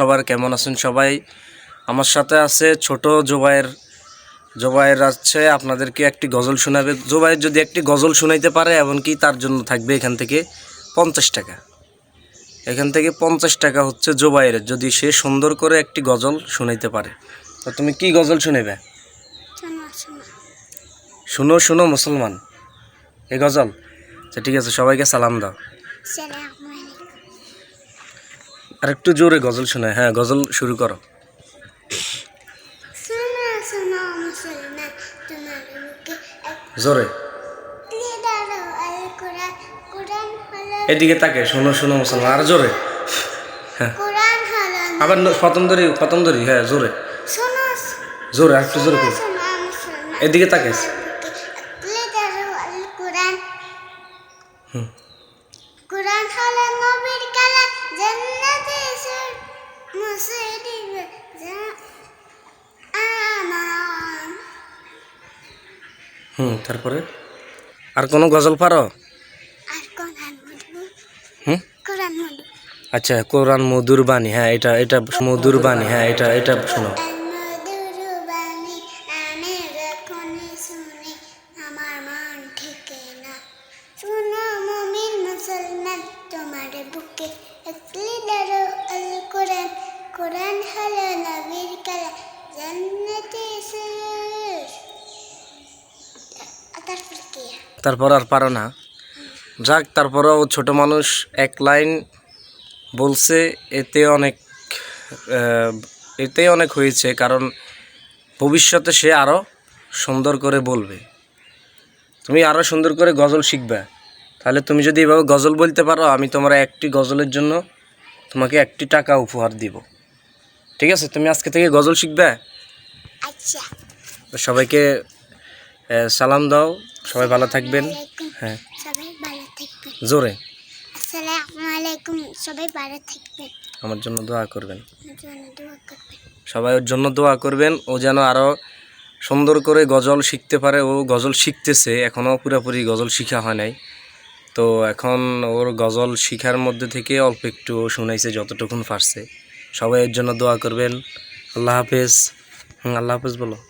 সবার, কেমন আছেন সবাই? আমার সাথে আছে ছোট জোবাইয়ের জোবাইয়ের আছে, আপনাদেরকে একটি গজল শোনাবে। জোবাইয়ের যদি একটি গজল শোনাইতে পারে, এমনকি তার জন্য থাকবে এখান থেকে পঞ্চাশ টাকা। এখান থেকে পঞ্চাশ টাকা হচ্ছে জোবাইয়ের যদি সে সুন্দর করে একটি গজল শোনাইতে পারে। তো তুমি কি গজল শুনেবে শোনো শোনো, মুসলমান। এ গজল। আচ্ছা ঠিক আছে, সবাইকে সালাম দাও। সালাম আর একটু জোরে গজল শোনায়। হ্যাঁ গজল শুরু করো। জোরে। এদিকে তাকে শোনো শোনো মুসলমান আর জোরে। হ্যাঁ। আবার প্রথম ধরি প্রথম ধরি হ্যাঁ জোরে। জোরে আর একটু জোরে এদিকে কোরআন। হুম। কোরআন হলো নবীর কালা জান্নাতে হুম তারপরে? আর কোনো গজল পারো? আচ্ছা কোরআন মধুর বাণী হ্যাঁ এটা এটা মধুর বাণী হ্যাঁ এটা এটা শোনো। আমার মন কোরআন নবীর কালা জান্নাতে তারপর আর পারো না। যাক, তারপরেও ছোট মানুষ এক লাইন বলছে, এতে অনেক এতে অনেক হয়েছে, কারণ ভবিষ্যতে সে আরও সুন্দর করে বলবে। তুমি আরও সুন্দর করে গজল শিখবে। তাহলে তুমি যদি এভাবে গজল বলতে পারো, আমি তোমার একটি গজলের জন্য তোমাকে একটি টাকা উপহার দিব। ঠিক আছে তুমি আজকে থেকে গজল শিখবে? আচ্ছা। সবাইকে সালাম দাও সবাই ভালো থাকবেন। হ্যাঁ। সবাই ভালো থাকবেন। জোরে। আসসালামু আলাইকুম। সবাই ভালো থাকবেন। আমার জন্য দোয়া করবেন। সবাই ওর জন্য দোয়া করবেন। ও যেন আরও সুন্দর করে গজল শিখতে পারে। ও গজল শিখতেছে এখনও পুরোপুরি গজল শিখা হয় নাই। তো এখন ওর গজল শিখার মধ্যে থেকে অল্প একটু ও শুনাইছে যতটুকুন পারছে। সবাই এর জন্য দোয়া করবেন। আল্লাহ হাফেজ। আল্লাহ হাফেজ বলো।